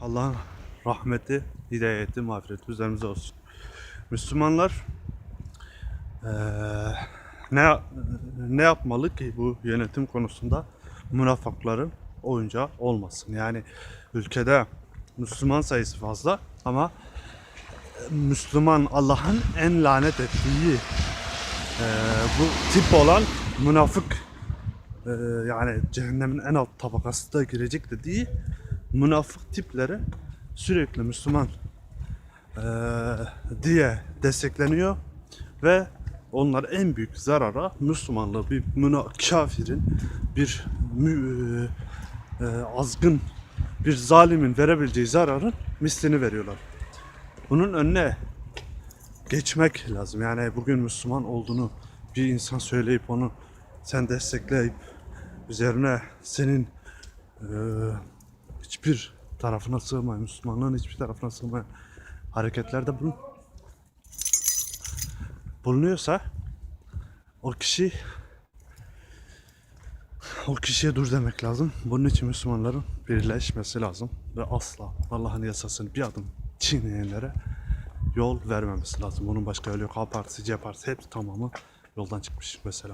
Allah'ın rahmeti, hidayeti, mağfireti üzerimize olsun. Müslümanlar ne ne yapmalı ki bu yönetim konusunda münafıkların oyuncağı olmasın. Yani ülkede Müslüman sayısı fazla ama Müslüman Allah'ın en lanet ettiği bu tip olan münafık yani cehennemin en alt tabakası da girecek dediği münafık tipleri sürekli Müslüman eee, diye destekleniyor ve onlar en büyük zarara Müslümanlığı bir müna kafirin bir mü, eee, azgın bir zalimin verebileceği zararın mislini veriyorlar. Bunun önüne geçmek lazım. Yani bugün Müslüman olduğunu bir insan söyleyip onu sen destekleyip üzerine senin eee, hiçbir tarafına sığmayan, Müslümanlığın hiçbir tarafına sığmayan hareketlerde bulun, bulunuyorsa o kişi o kişiye dur demek lazım. Bunun için Müslümanların birleşmesi lazım ve asla Allah'ın yasasını bir adım çiğneyenlere yol vermemesi lazım. Bunun başka yolu yok. A partisi, C partisi hepsi tamamı yoldan çıkmış mesela.